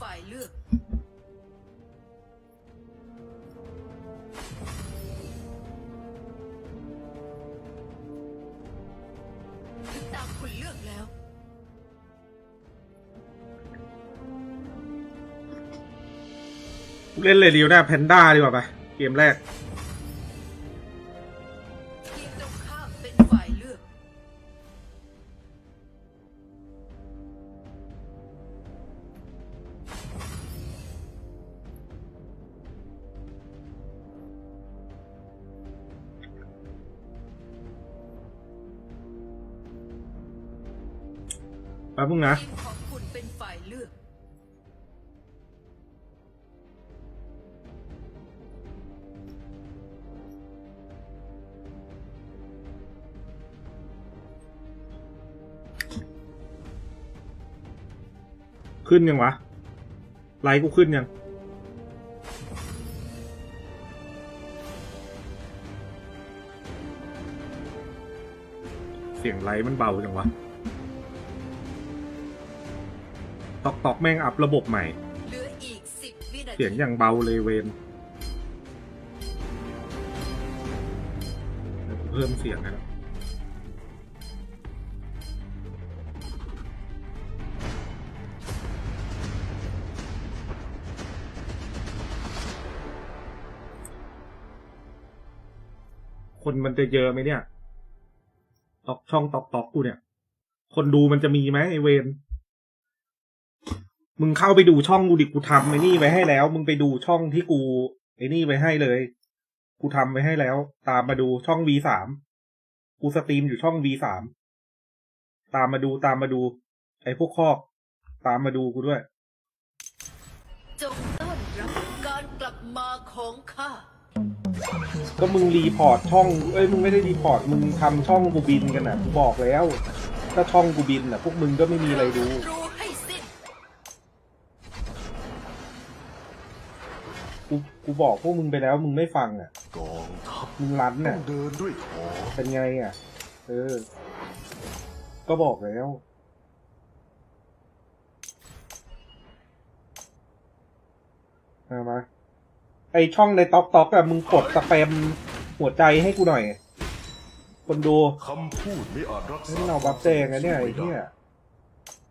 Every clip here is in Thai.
ฝ่ายเลือก ถึงตามคุณเลือกแล้ว เล่นเลยดีวนะแพนด้าดีกว่าไปเกมแรก นึงนะทีมของคุณเป็นฝ่ายเลือก ขึ้นยังวะ ไลค์กูขึ้นยัง เสียงไลค์มันเบาจังวะ ตอกตอกแม่งอัพระบบใหม่ เหลืออีกสิบวินาทีเสียงอย่างเบาเลยเวนเดี๋ยวกูเพิ่มเสียงให้แล้วคนมันจะเยอะไหมเนี่ย ตอกช่องตอกตอกกูเนี่ย คนดูมันจะมีไหมไอเวน มึงเข้าไปดูช่องกูดิกูทำไอ้นี่ไว้ให้แล้ว มึงไปดูช่องที่กูไอ้นี่ไว้ให้เลย กูทำไว้ให้แล้ว ตามมาดูช่อง V สามกูสตรีมอยู่ช่อง V สามตามมาดูตามมาดู ไอ้พวกคอก ตามมาดูกูด้วย จงต้อนรับการกลับมาของข้า ก็มึงรีพอร์ตช่อง เอ้ยมึงไม่ได้รีพอร์ต มึงทำช่องกูบินกันน่ะกูบอกแล้ว ถ้าช่องกูบินน่ะพวกมึงก็ไม่มีอะไรดูรู้ให้สิ้น กูกูบอกพวกมึงไปแล้วมึงไม่ฟังอะกองทัพมึงรันต้อน่ะงเดินด้วยท้องเป็นไงอะ เออ ก็บอกแล้วเอามา ไอช่องในต็อกต็อกอะมึงกดสแปมหัวใจให้กูหน่อย คนดู คำพูดไม่อาจรักษานี่เราบัฟแดงอะเนี่ยไอ้เนี่ย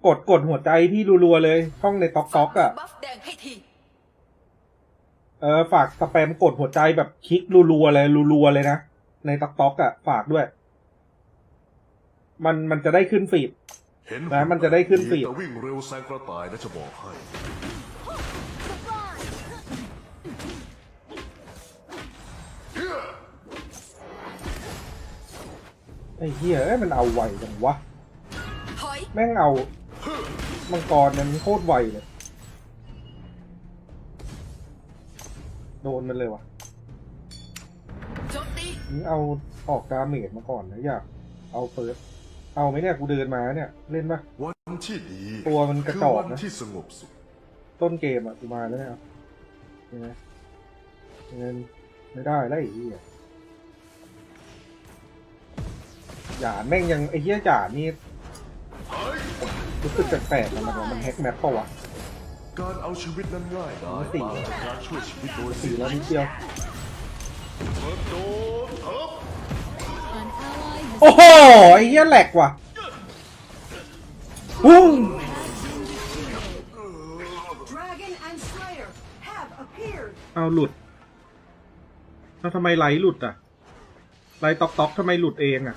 กดกดหัวใจที่รัวๆเลย ช่องในต็อกต็อกอะบัฟแดงให้ที เออฝากสแปมกดหัวใจแบบคลิกรัวๆเลยรัวๆเลยนะ ในต็อกต็อกอะฝากด้วย มันมันจะได้ขึ้นฟีดเห็นนะมันจะได้ขึ้นฟีดแต่วิ่งเร็วแซงกระต่ายนะจะบอกให้ไอ้เหี้ยเอ้ยมันเอาไวจังวะถอยแม่งเอา มังกรเนี่ยมันโคตรไวเลย ดนมันเลยวะโจมตีมึงเอาออกดาเมจมาก่อนนะอยากเอาเฟิร์สเอาไหมเนี่ยกูเดินมาเนี่ยเล่นปะวันที่ดีตัวมันกระจอกนะคือวันที่สงบสุขต้นเกมอะกูมาแล้วเนี่ยเอาเห็นไหมเงินไม่ได้แล้วไอ้เหี้ยหยานแม่งยังไอ้เหี้ยหยานนี่เฮ้ยรู้สึกแปลกๆนะมันว่ามันแฮกแมปปะวะ การเอาชีวิตนั้นง่ายได้สี่ต่างจากการช่วยชีวิตโดยสี่แล้วนิดเดียวเปิดโดนเถิบ An ally has โอ้โหไอ้เหี้ยแหลกว่ะอู้ Dragon and Slayer have appeared. เอาหลุดแล้วทำไมไลท์หลุดอะไลท์ตอกตอกทำไมหลุดเองอะ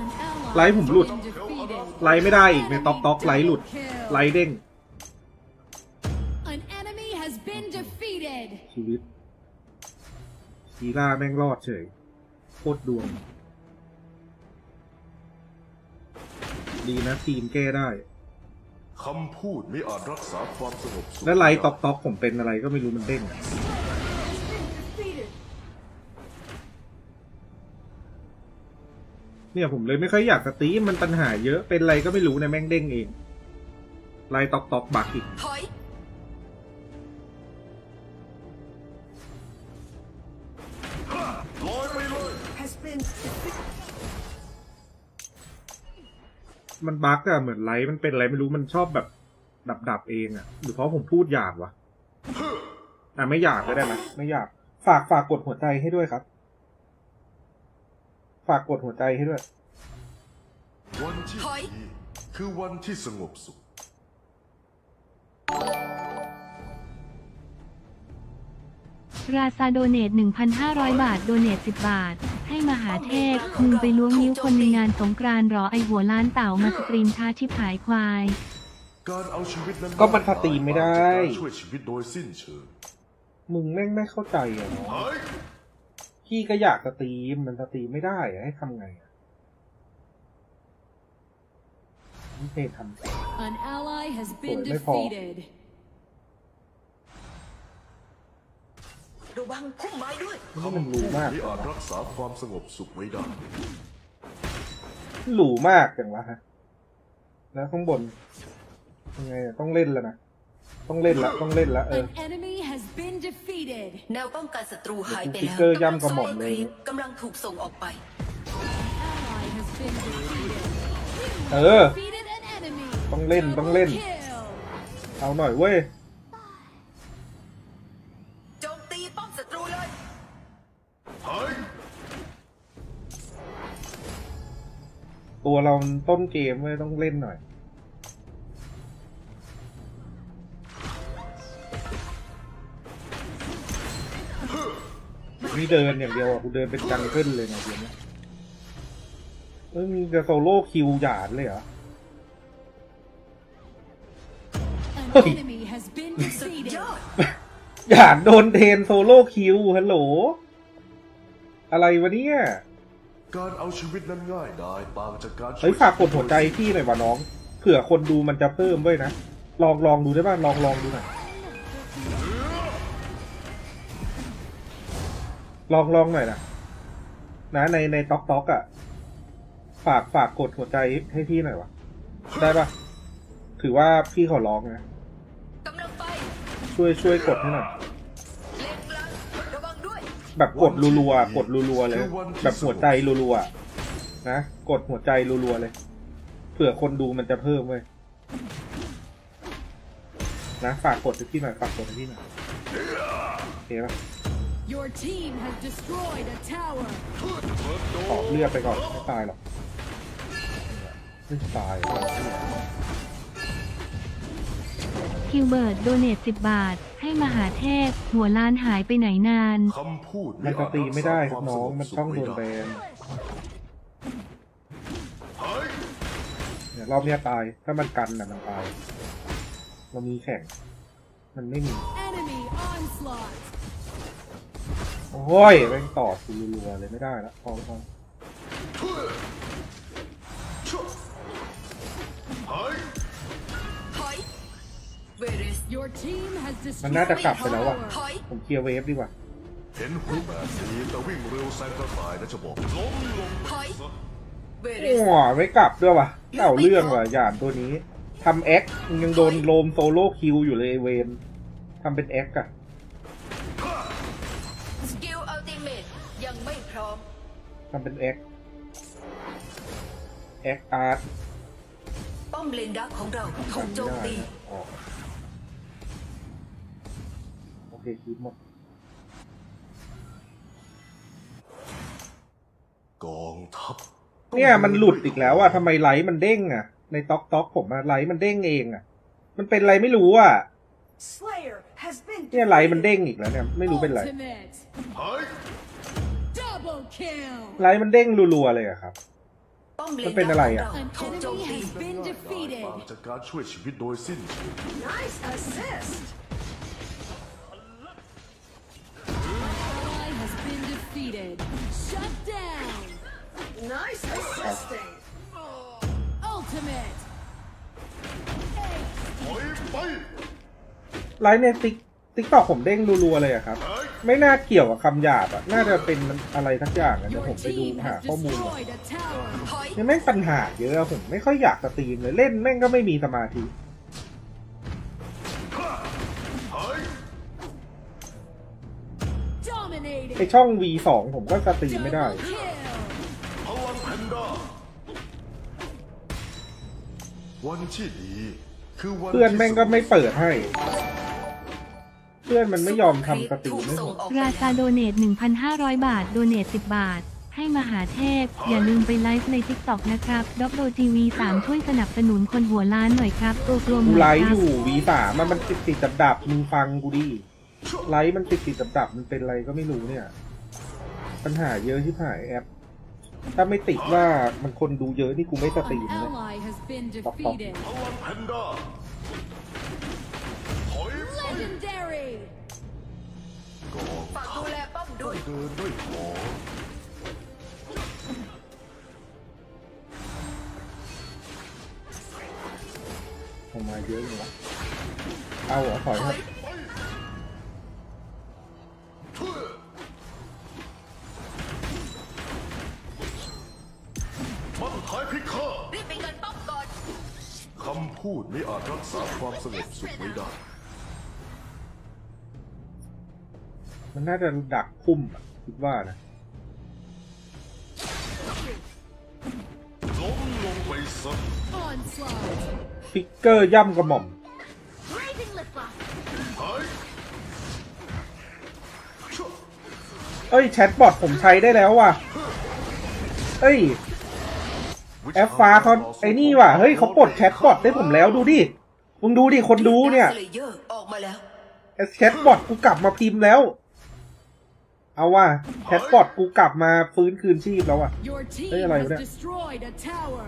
an ally ไลฟ์ผมหลุด has been defeated. ไลท์ไม่ได้อีกในตอกตอกไลท์หลุดไลท์เด้ง ชีวิตซีล่าแม่งรอดเฉย โคตรดวง ดีนะทีมแก้ได้ คำพูดไม่อาจรักษาความสงบสุขแล้วไลท์ตอกตอกผมเป็นอะไรก็ไม่รู้มันเด้งอะ Defeated. เนี่ยผมเลยไม่ค่อยอยากสตรีมมันปัญหาเยอะเป็นอะไรก็ไม่รู้นะแม่งเด้งเองไลท์ตอกตอกบักอีก ถอย มันบั๊กอะเหมือนไลท์มันเป็นอะไรไม่รู้มันชอบแบบ ดับดับๆเองอะหรือเพราะผมพูดหยาบวะอะไม่หยาบก็ได้นะไม่หยาบฝากฝากกดหัวใจให้ด้วยครับ ฝากกดหัวใจให้ด้วย วันที่ถอยดีคือวันที่สงบสุข ราซาโดเนต1,500 บาท โดเนต10 บาทให้มหาเทพมึงไปล้วงนิ้วคนในงานสงกรานต์เหรอไอหัวล้านเต่ามาสตรีมชาชิบหายควาย การเอาชีวิตนั้นก็มันสตรีมไม่ได้จากการช่วยชีวิตโดยสิ้นเชิงมึงแม่งไม่เข้าใจอะเนาะเฮ้ยพี่ก็อยากสตรีมมันสตรีมไม่ได้อะให้ทำไงอะไม่เคยทำ An ally has been Ủa, mấy phò. defeated. ระวังพุ่มไม้ด้วยนี่มันหรูมาก ที่อาจรักษาความสงบสุขไว้ได้หรูมากจังวะฮะ แล้วข้างบนยังไงอะต้องเล่นแล้วนะ ต้องเล่นละต้องเล่นละเออ An enemy has been defeated. แนวป้องกันศัตรูหายไปติ๊กแล้วเกอร์ย่ำกระหม่อมเลย กำลังถูกส่งออกไป Ally has been defeated. เออ Defeated an enemy. ต้องเล่น ต้องเล่น Double kill. เอาหน่อยเว้ย ตัวเรามันต้นเกมเว้ยต้องเล่นหน่อย นี่เดินอย่างเดียวอะกูเดินเป็นจังเกิลเลยนะเดี๋ยวนี้เอ้ยมีแต่โซโล่คิวหยาดเลยเหรอ An Ôi. enemy has been สุด defeated. ยอดหยาดโดนเทนโซโล่คิวฮัลโหล อะไรวะเนี่ย การเอาชีวิตนั้นง่ายดายต่างจากการช่วเฮ้ยฝากกดหัวใจพี่หน่อยวะน้องเผื่อคนดูมันจะเพิ่มเว้ยนะ ลองลองดูได้ป่ะลองลองดูหน่อยลองลองหน่อยนะนะในในต็อกต็อกอะฝากฝากกดหัวใจให้พี่หน่อยวะได้ป่ะถือว่าพี่ขอร้องนะกำลังไปช่วยช่วยกดให้หน่อย แบบกดรัวๆกดรัวๆเลย แบบหัวใจรัวๆนะกดหัวใจรัวๆเลย เผื่อคนดูมันจะเพิ่มเว้ยนะฝากกดให้พี่หน่อยฝากกดให้พี่หน่อยโอเคป่ะ Your team has destroyed a tower. ขอเลือดไปก่อนไม่ตายหรอกไม่ตายหรอก คิวเบิร์ดโดเนต10บาท ให้มหาเทพ หัวล้านหายไปไหนนาน คำพูดมันสอาจตรีมไม่ได้คกรับษาน้องความันสต้องโดสุนขแบไว้ได้นเฮ้ยเนี่ยรอบเนี้ยตายถ้ามันกันน่ะมันตายเรามีแข่ง มันไม่มี Enemy onslaught. โอ้ยแม่งต่อกูรัวๆเลยไม่ได้แล้วพอพอ Your team has มัน destroyed น่าจะกลับ a ไปแล้วอะ tower. ถอยผมเคลียร์เวฟดีกว่า เห็นหุ่นแบบนี้แต่วิ่งเร็วแซงกระต่ายนะจะบอกล้มลงถอยเวเรโอ้สไม่กลับด้วยว่ะเก่าเรื่องว่ะหยานตัวนี้ทำแอคมันยังโดนโลมโซโล่คิวอยู่เลยไอ้เวนทำเป็นแอคอะสกิลอัลติเมตยังไม่พร้อมทำเป็นแอคแอคอาร์ตป้อมเลนดักของเราถูกโจมตีออกโอ เคคิดหมด กองทัพเนี่ยมันหลุดอีกแล้วอะทำไมไลท์มันเด้งอะในต็อกต็อกผมอะไลท์มันเด้งเองอะมันเป็นอะไรไม่รู้อะ Slayer has been เนี่ยไลท์มัน defeated. เด้งอีกแล้วเนี่ยไม่รู้เป็นไร Ultimate. เฮ้ย Double kill. ไลท์มันเด้งรัวๆเลยอะครับป้อมเลมันนเป็นอะไรอะดักขงเราถูกโจมตี An enemy has been defeated. ต่างจากการช่วยชีวิตโดยสิ้นเชิง Nice assist. ไลท์ในติ๊กติ๊กตอกผมเด้งรัวๆเลยอะครับเฮ้ยไม่น่าเกี่ยวกับคำหยาบอะน่าจะเป็นอะไรทักอย่างอะเดี๋ยว Your ผมไปดู team หา has ข้อมูลก่อน destroyed a tower. ถอยเนี่ยแม่งปัญหาเยอะอะผมไม่ค่อยอยากสตรีมเลยเล่นแม่งก็ไม่มีสมาธิเฮ้ย Dominating. ไอช่อง V2 ผมก็สตรีมไม่ได้ Double kill. พลังแพนด้าวันที่ดีคือวันเพื่อนแม่งก็ไม่เปิดให้ เพื่อนมันไม่ยอมทำสตรีมถูกไม่ส่หงมดออกราซาโดเนต1,500 บาท โดเนต10 บาท ให้มหาเทพ อย่าลืมไปไลฟ์ใน TikTok นะครับด็อกโดทีวี3ช่วยสนับสนุนคนหัวล้านหน่อยครับตัวกลมหกูน่ไลอยฟ์คอรับยู่วีสามมันมันติดติดดับดับๆมึงฟังกูดิไลฟ์มันติดติดดับดับๆมันเป็นอะไรก็ไม่รู้เนี่ย ปัญหาเยอะที่หายแอป ถ้าไม่ติดว่ามันคนดูเยอะนี่กูไม่สตรีม An นะ ally has been Stop, stop. defeated. Legendary. ก่อนฝากดูแลป้อมด้วย เดินด้วยหมอผมมาเยอะอยู่วะเอาเหรอถอยครับมันท้ายพิฆาตรีบไปเงินป้อมก่อน คำพูดไม่อาจรักษาความสงบสุขไว้ได้ มันน่าจะดักพุ่มอะคิดว่านะล้มลงไปซะ Onslaught. ฟิกเกอร์ย่ำกระหม่อมหายเอ้ยแชทบอทผมใช้ได้แล้วว่ะ เอ้ยแอปฟ้าเขาไอ้นี่ว่ะ เฮ้ยเขาปลดแชทบอทได้ผมแล้วดูดิ มึงดูดิ คนดูเนี่ยเลเยอร์ออกมาแล้วแชทบอทกูกลับมาพิมพ์แล้ว เอาว่ะแชทบอทกูกลับมาฟื้นคืนชีพแล้วอะ Your team Hey, like has that. destroyed a tower.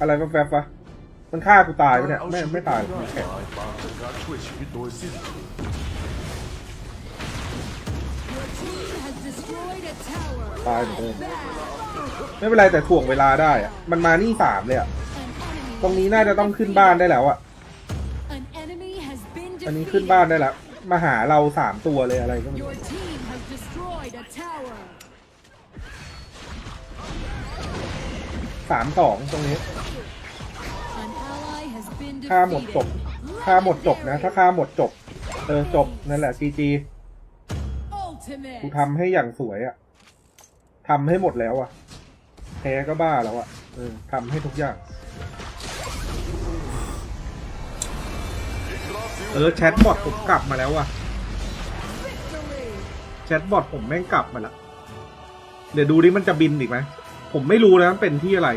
อะไรแป๊บๆวะมันฆ่ากูตายไปะเนี่ยไม่ไม่ตายเอชีวิแข็งตตายต่างจากการช่วยชีวิตโดยสิ้นเชิง Your team has destroyed a tower. ตายเหมือนเดิม Bad. ไม่เป็นไรแต่ถ่วงเวลาได้อะมันมานี่สามเลยอะ An enemy ตรงนี้น่าจะต้องขึ้นบ้านได้แล้วอะ An enemy has been อันนี้ขึ้นบ้านได้แล้ว มาหาเราสามตัวเลยอะไรก็ไม่รู้ Your team has destroyed a tower. สามสองตรงนี้ An ally has been ฆ่าหมดจบ defeated. ฆ่าหมดจบนะ ถ้าฆ่าหมดจบ เออจบนั่นแหละจีจี Ultimate. กูทำให้อย่างสวยอะ่ะทำให้หมดแล้วอะ่ะแพ้ก็บ้าแล้วอะ่ะเออทำให้ทุกอย่าง เออแชทบอทผมกลับมาแล้วอะ่ะแชทบอทผมแม่งกลับมาละเดี๋ยวดูดิมันจะบินอีกไหมผมไม่รู้นะมันเป็นที่อะไร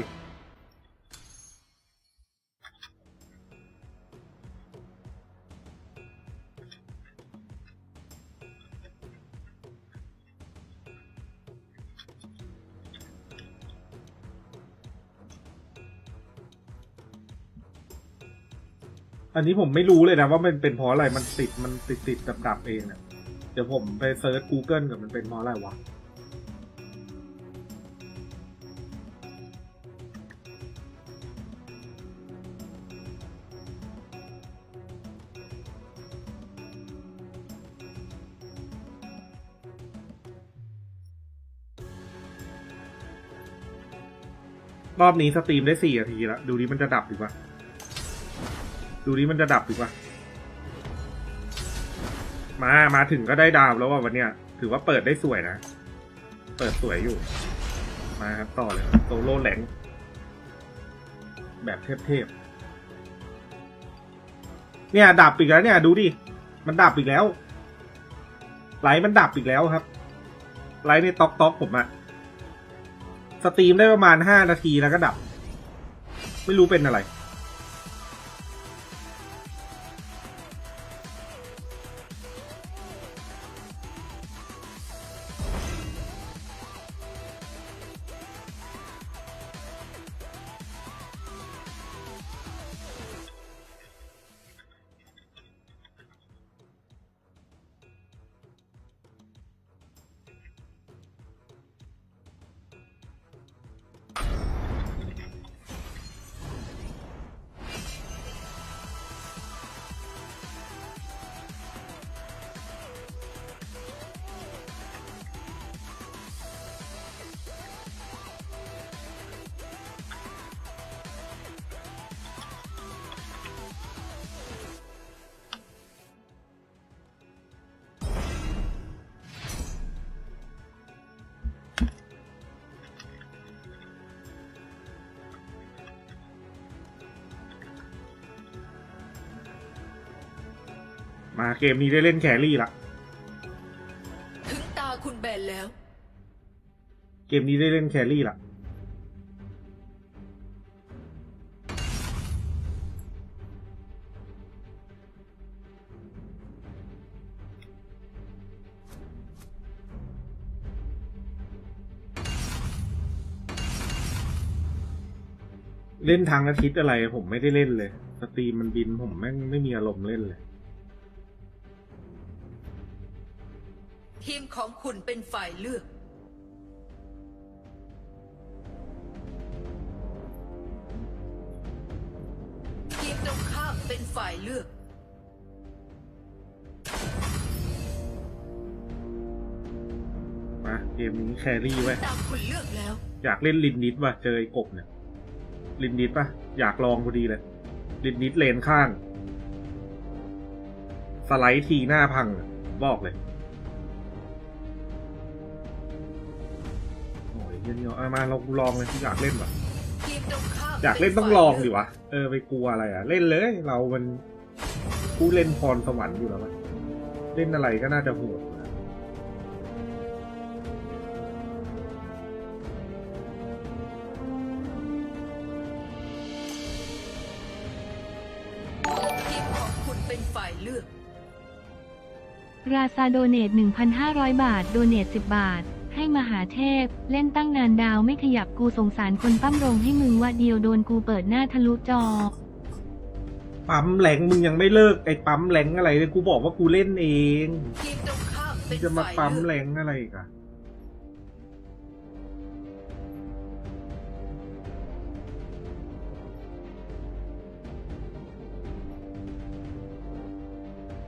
อันนี้ผมไม่รู้เลยนะว่ามันเป็นเพราะอะไรมันติดมันติดติดดับดับเองเนี่ยเดี๋ยวผมไปเซิร์ช Google กับมันเป็นเพราะอะไรวะรอบนี้สตรีมได้สี่นาทีแล้ว ดูดิมันจะดับอีกปะ ดูดิมันจะดับอีกปะมา มาถึงก็ได้ดาวแล้วว่าวันเนี้ย ถือว่าเปิดได้สวยนะ เปิดสวยอยู่ มาครับต่อเลยโตโล่แหลง แบบเทพๆ เนี่ย ดับอีกแล้วเนี่ย ดูดิ มันดับอีกแล้ว ไลท์มันดับอีกแล้วครับ ไลท์ในต็อกต็อกผมอะสตรีมได้ประมาณห้านาทีแล้วก็ดับ ไม่รู้เป็นอะไร มาเกมนี้ได้เล่นแครี่ละถึงตาคุณแบนแล้ว เกมนี้ได้เล่นแครี่ละเล่นทางอาทิตย์อะไร ผมไม่ได้เล่นเลย สตรีมมันบินผมแม่งไม่มีอารมณ์เล่นเลย ทีมของคุณเป็นฝ่ายเลือก ทีมตรงข้ามเป็นฝ่ายเลือก มาเกมนี้แครี่ไว้ยตามคุณเลือกแล้ว อยากเล่นลินดิสว่ะเจอไอ้กบเนี่ยลินดิสป่ะอยากลองพอดีเลยลินดิสเลนข้าง สไลด์ทีหน้าพังอะบอกเลย เยี่ยมๆเอาเราลองเลยอยากเล่นว่ะทีมตรงข้ามอยากเล่นต้องลองดิวะ เออไปกลัวอะไรอะ เล่นเลย เรามันผู้เล่นพรสวรรค์อยู่แล้ววะเล่นอะไรก็น่าจะโหดทีมของคุณเป็นฝ่ายเลือกราซาโดเนต1,500 บาท โดเนต 10 บาท มหาเทพ เล่นตั้งนานดาวไม่ขยับกูสงสารคนปั้มรงให้มึงว่าเดียวโดนกูเปิดหน้าทะลุจอ ปั๊มแหลงมึงยังไม่เลิกไอ้ปั๊มแหลงอะไรเลยกูบอกว่ากูเล่นเองทีมตรงข้ามมึเป็งนจะมาฝ่ายปั๊มเลืแหลอกงอะไรอีกัน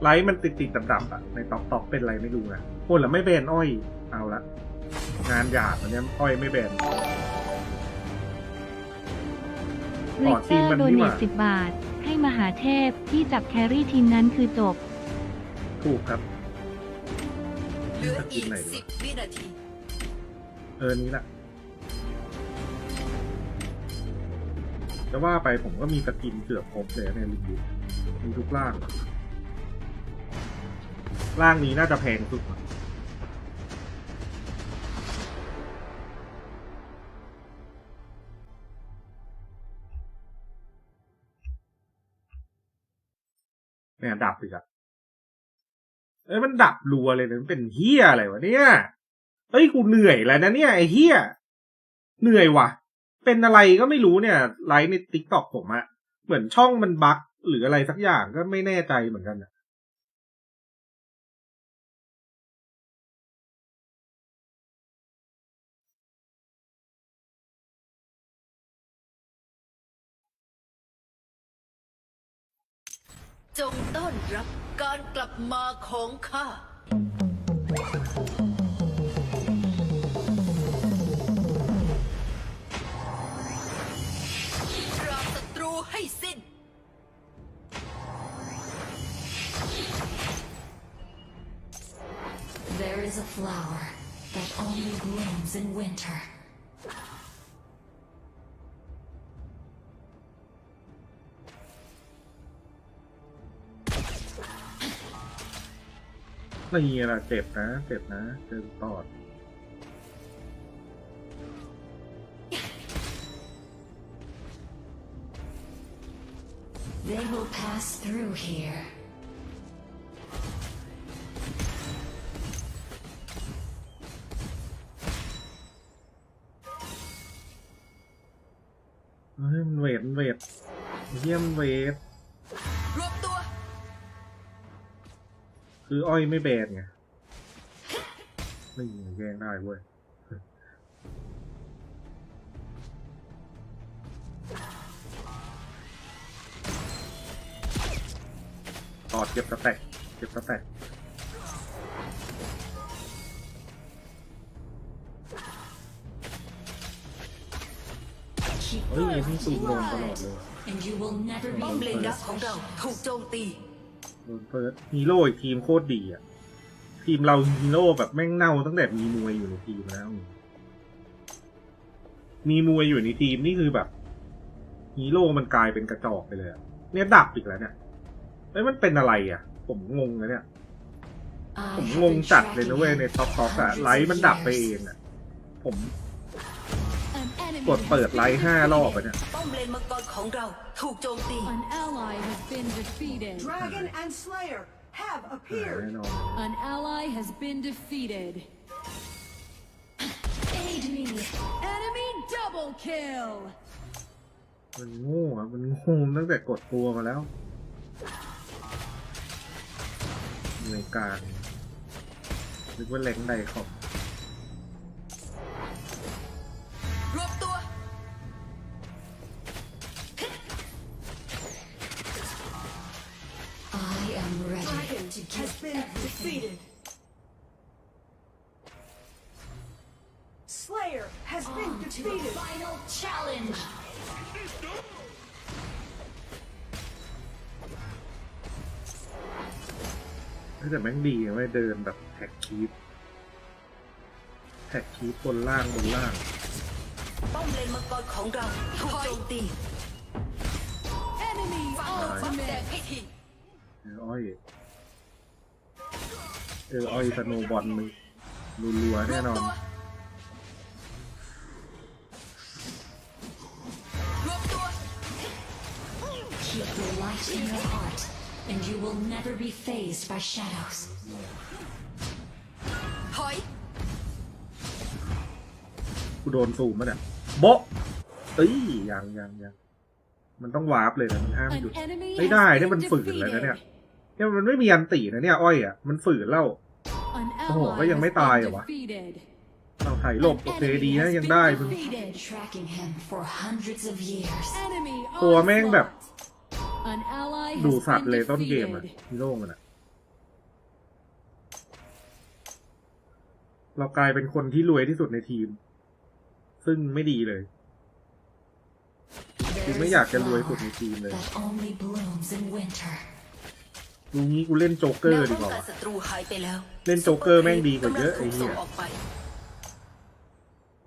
ไลท์มันติดติดดับๆอะในตอกตอกเป็นไรไม่รู้นะคนละไม่แบนอ้อย เอาละ งานหยาบอันเนี้ยอ้อยไม่แบนริอ๋อกเตทีอมร์มันโดนี่เนหว่าต10บาท ให้มหาเทพที่จับแครี่ทีมนั้นคือจบ ถูกครับเหลืออีกไหนวะสิบวินาที เออนี้แหละจะว่าไปผมก็มีสกินเกือบครบเลยในลิงดิมีทุกร่าง ร่างนี้น่าจะแพงสุดอะ เนี่ยดับอีกอะเอ้ยมันดับรัวเลยนะมันเป็นเฮียอะไรวะเนี่ยเอ้ยกูเหนื่อยแล้วนะเนี่ยไอ้เฮียเหนื่อยวะเป็นอะไรก็ไม่รู้เนี่ย ไลฟ์ในติ๊กต็อกผมอะเหมือนช่องมันบั๊กหรืออะไรสักอย่างก็ไม่แน่ใจเหมือนกันอะ จงต้อนรับการกลับมาของข้า ปราบศัตรูให้สิ้น There is a flower that only blooms in winter. นี่แหละเจ็บนะ เจ็บนะเจอตอด They will pass through here. เฮ้ยมันเวทมันเวทเยี่ยมนเวท คืออ้อยไม่แบนไงไม่แย่งได้เว้ยตอดเก็บสแต็กเก็บสแต็ก Keep เฮ้ยไอ้ที่สูงโดนตลอดเลย and you will never ป้อม be เลนดักของเราถูกโจมตีโดน เฟิร์สฮีโร่อีกทีมโคตรดีอะ ทีมเราฮีโร่แบบแม่งเน่าตั้งแต่มีมวยอยู่ในทีมแล้ว มีมวยอยู่ในทีมนี่คือแบบฮีโร่มันกลายเป็นกระจอกไปเลยอะเนี่ยดับอีกแล้วเนี่ยเอ้ยมันเป็นอะไรอะ ผมงงนะเนี่ย I ผม have งง been จัดเลย tracking นะเว้ย him ในท็อปท็อป for อะ hundreds ไลท์มัน of ดับไป years. เองอะผม An enemy กดเปิด has ไล been ท์ห้ารอบอะเนี่ยป้อมเลนมังกรของเราถูกโจมตี An ally has been defeated. Dragon and Slayer have หาย appeared. แน่นอน An ally has been defeated. Aid me. Enemy double kill. มันโง่อะมันโง่ตั้งแต่กดตัวมาแล้วในการนึกว่าแรงใดของ defeated. Slayer has been on to the defeated. final challenge. แต่แม่งดีอะไม่เดินแบบแท็กคีปแท็กคีปบนล่างบนล่าง ป้อมเลนมังกรของเราถูกโจมตี Enemy ฟักแดง ultimate. ให้ที เอออ้อยเอออ้อยสโนว์บอลมึงรัวๆแน่นอนรวบตัว Keep the light in your heart, and you will never be phased by shadows. ถอยกูโดนซูมมาเนี่ยโบะเอ้ยยังยังยังมันต้องวาร์ปเลยนะมันห้ามห An ยุด enemy ไม่ได้ has เนี่ยมัน been ฝืนเลยนะเนี่ย defeated. เนี่ยมันไม่มีอันตีนะเนี่ยอ้อยอะมันฝืนแล้ว An โอ้โห ally ก็ยังไม่ has ตาย been เหรอวะ defeated. เอาไถ่หลบ An โอเค enemy ดีนะ has ยัง been ได้มึง Been defeated. tracking him for hundreds of years. Enemy ตัวแม่งแบบ onslaught. An ally ดู has สัตว์ been เลยต้นเกมอะ defeated. ฮีโร่มันอะเรากลายเป็นคนที่รวยที่สุดในทีม ซึ่งไม่ดีเลย There กู is ไม่ a อยากจะรวยสุด flower ในทีมเลย that only blooms in winter. ดูงี้กูเล่นโจ๊กเกอแนวร์ดีป้องกว่ากันวะศัตรูหายไปแล้วเล่นโจ๊กเกอร์แม่งดีกว่าเยอะไอ้กำลังเหี้ถูกยส่งออกไป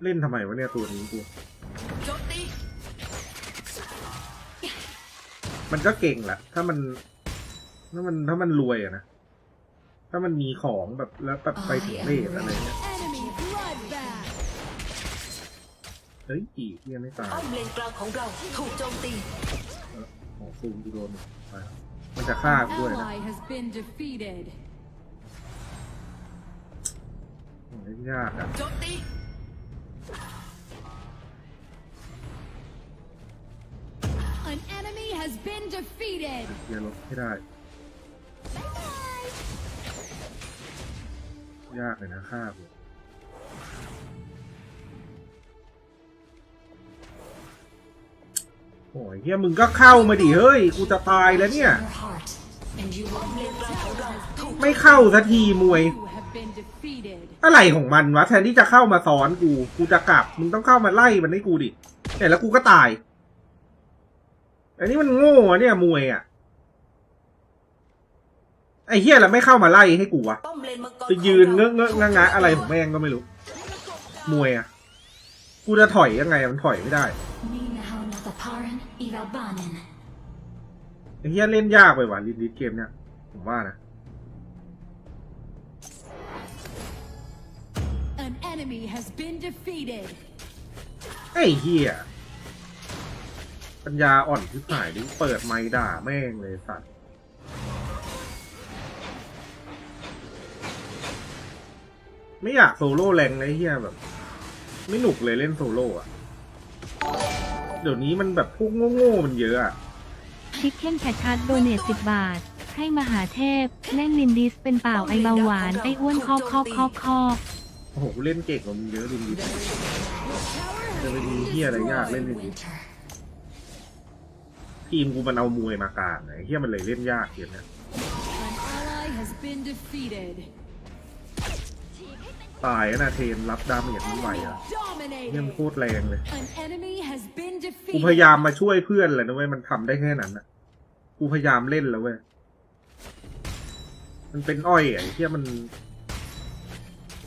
เล่นทำไมวะเนี่ยตัวนี้กู โจมตีมันก็เก่งแหละ ถ้ามัน ถ้ามันถ้ามันรวยอะนะ ถ้ามันมีของแบบแล้วแบบไปถึงเลทอะไรเงี้ย Enemy bloodbath. เฮ้ยอีกยังไม่ตายป้อมเลนกลางของเรา ถูกโจมตีเออโอ้ซูมกูโดนไป มันจะฆ่า An กูด้วยนะ ally has been defeated. โอ้ยยากอะโจมตี An enemy has been defeated. เคลียร์รถให้ได้ ยากเลยนะฆ่ากู โอ้ยเฮียมึงก็เข้ามาดิเฮ้ย กูจะตายแล้วเนี่ย ไม่เข้าสักทีมวย อะไรของมันวะ แทนที่จะเข้ามาซ้อนกู กูจะกลับ มึงต้องเข้ามาไล่มันให้กูดิแต่แล้วกูก็ตาย อันนี้มันโง่เนี่ย มวยอะ ไอ้เฮียแล้วไม่เข้ามาไล่ให้กูวะป้อมเลนมังกรไปยืนเงอะเงอะงะงะอะไรของแม่งก็ไม่รู้ มวยอะ กูจะถอยยังไงมันถอยไม่ได้ Nina Nathaparan Ivalbanen. ไอ้เฮียเล่นยากไปว่ะลินดิสเกมเนี่ย ผมว่านะ An enemy has been defeated. ไอ้เฮียปัญญาอ่อนที่หายดิเปิดไมค์ด่าแม่งเลยสัตว์ ไม่อยากโซโล่แรงเลยเฮียแบบ ไม่หนุกเลยเล่นโซโล่อะ เดี๋ยวนี้มันแบบพวกโง่ๆมันเยอะอะชิคเก้นแคทชัดโดเนท10บาท ให้มหาเทพเล่นลินดิสเป็นเปล่าไอเบาหวานไออ้วนคอกคอกคอกคอกโอ้โหกูเล่นเก่งกว่ามึงเยอะดิดิจะไปมีเฮียอะไรยากเล่นดิ Winter. ทีมกูมันเอามวยมากลางไอ้เฮียมันเลยเล่นยากเกมเนี้ย An ally has been defeated. ตายอะนะเทนรับดาเมจไม่ไหวอะเฮียมันโค Dominated. ตรแรงเลย An enemy has been กู defeated. พยายามมาช่วยเพื่อนแหละนะเว้ยมันทำได้แค่นั้นนะกูพยายามเล่นแล้วเว้ย มันเป็นอ้อยอะไอ้เที่ยมัน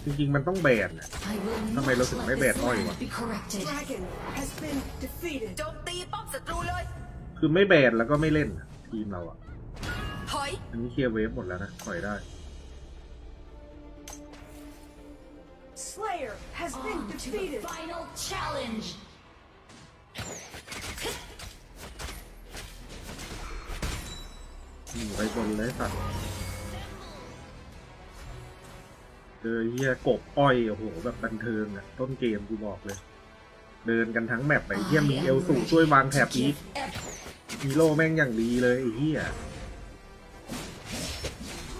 จริงๆมันต้องแบนอะ I will not Somebody looks at let my this bed, oh, land you be corrected. Dragon has been defeated. โจมตีป้อมศัตรูเลยคือไม่แบนแล้วก็ไม่เล่นอะทีมเราอะถถอยอันนี้เคลียร์เวฟหมดแล้วนะปล่อยได้ Slayer has been On to the defeated. final challenge. อยู่ไปบนเลยสัตว์เจอเฮียกบอ้อยโอ้โหแบบบันเทิงอะต้นเกมกูบอกเลย เดินกันทั้งแมปไปเฮียมีเอลสูช่วยวางแถบอีก Give ev- ฮีโร่แม่งอย่างดีเลยไอ้เฮีย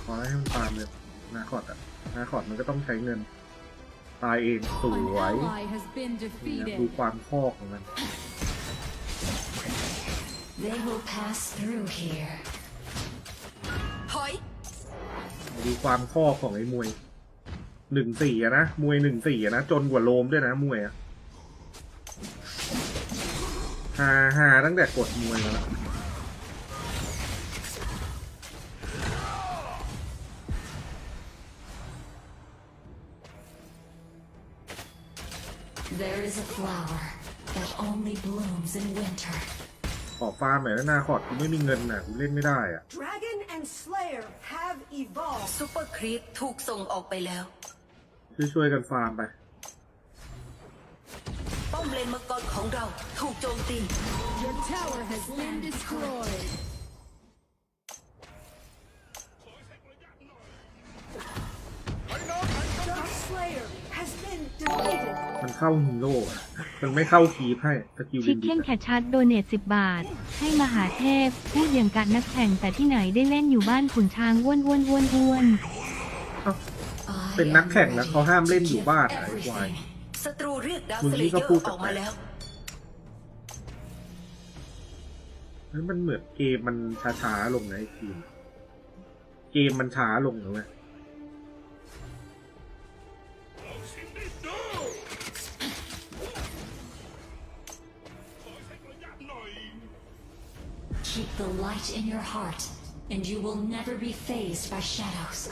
ขอให้มันตามเลยนาคอดอะนาคอดมันก็ต้องใช้เงิน ตายเองส An วย ally has been นี่นะ defeated. ดูความคอกของมัน They will pass through here. ถอยดูความคอกของไอ้มวยหนึ่งสี่อะนะ มวยหนึ่งสี่อะนะ จนกว่าโลมด้วยนะ มวยอะฮาฮาตั้งแต่กดมวยมาแล้ว There is a flower that only blooms in winter. ขอฟาร์มหน่อยนะนาคอดกูไม่มีเงินน่ะกูเล่นไม่ได้อะ Dragon and Slayer have evolved. ซูเปอร์ครีปถูกส่งออกไปแล้ว ช่วยช่วยๆกันฟาร์มไป ป้อมเลนมังกรของเราถูกโจมตี Your tower has been destroyed. เข้าฮีโร่อะมันไม่เข้าคีพให้สกิลชิวิคนดิเก้นอะแคชชัดโดเนท10บาท ให้มหาเทพ พูดอย่างกับนักแข่งแต่ที่ไหนได้เล่นอยู่บ้านขุนช้างอ้วนอ้วนอ้วนอ้วน I เป็นนัก am แข่งนะ ready เขาห้ามเล่น to อยู่ give บ้านอะไอ้ควาย everything. ศัตรูเรียกดาวมึงสเลนี่เยก็อพูดร์กับออกมาแล้วเฮ้ยมันเหมือนเกมมันช้าๆลงนะไอ้ทีมเกมมันช้าลงนะเว้ย the light in your heart, and you will never be phased by shadows.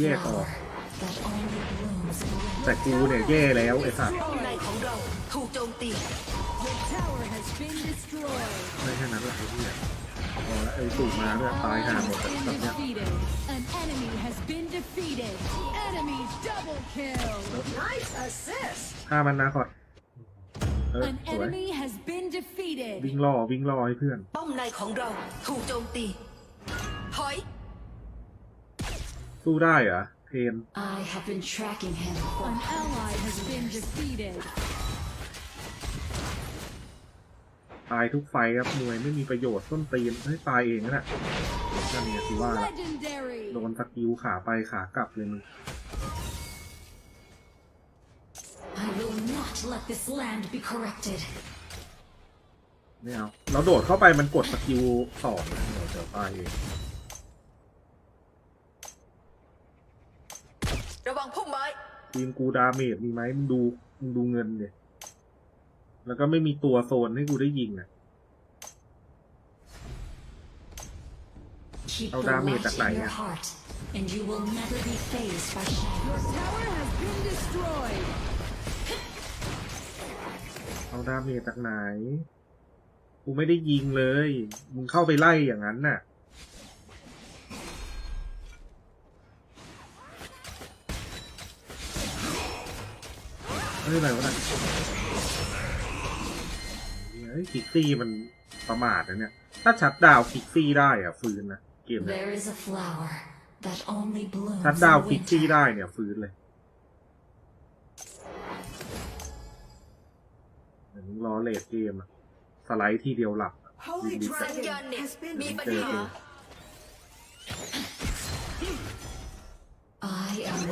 แยกออก flower that only blooms in winter. แต่กูเนี่ยแย่แล้วไอ้สัตว์ป้อมในของเราถูกโจมตี Your tower has been destroyed. ไม่แค่นั้นแหละไอ้เหี้ยพอแล้วไอ้สูบมาเนี่ยตายห่าหมด Has แบบ been เนี้ย defeated. An enemy has been defeated. Enemy double kill. Nice assist. ฆ่ามันนะก่อนเออ An สวย enemy has been defeated. วิ่งล่อวิ่งล่อให้เพื่อนป้อมในของเราถูกโจมตีถอย สู้ได้เหรอเทน I have been tracking him for An ally hundreds has of been years. defeated. ตายทุกไฟครับมวยไม่มีประโยชน์ต้นตีนให้ยตายเองนั่นแหละนั่นเนี่ยคือว่าละ Legendary. โดนสกิลขาไปขากลับเลยมึง I will not let this land be corrected. ไม่เอาเราโดดเข้าไปมันกดสกิลสองนะเดี๋ยวเดี๋ยวตายเอง ระวังพุ่มไม้ทีมกูดาเมจมีไหมมึงดูมึงดูเงินเลยแล้วก็ไม่มีตัวโซนให้กูได้ยิงอะ Keep Oh, the damn it, light that's in not your it. heart, and you will never be phased by Your shadows. tower has been destroyed. เอาดาเมจจากไหน กูไม่ได้ยิงเลย มึงเข้าไปไล่อย่างนั้นน่ะ เฮ้ยอะไรวะน่ะเฮ้ยคิกซี่มันประมาทนะเนี่ย ถ้าชัดดาวน์คิกซี่ได้อะฟื้นนะเกมเนี้ย There is a flower that only blooms ชัดดาวน์ in คิกซี่ winter. ได้เนี่ยฟื้นเลยเดี๋ยวมึงรอเลดเกมอะสไลด์ทีเดียวหลับ Holy Indeed. Dragon สัญญาณเน็ต has been มีปัญเจอหาเจอ I am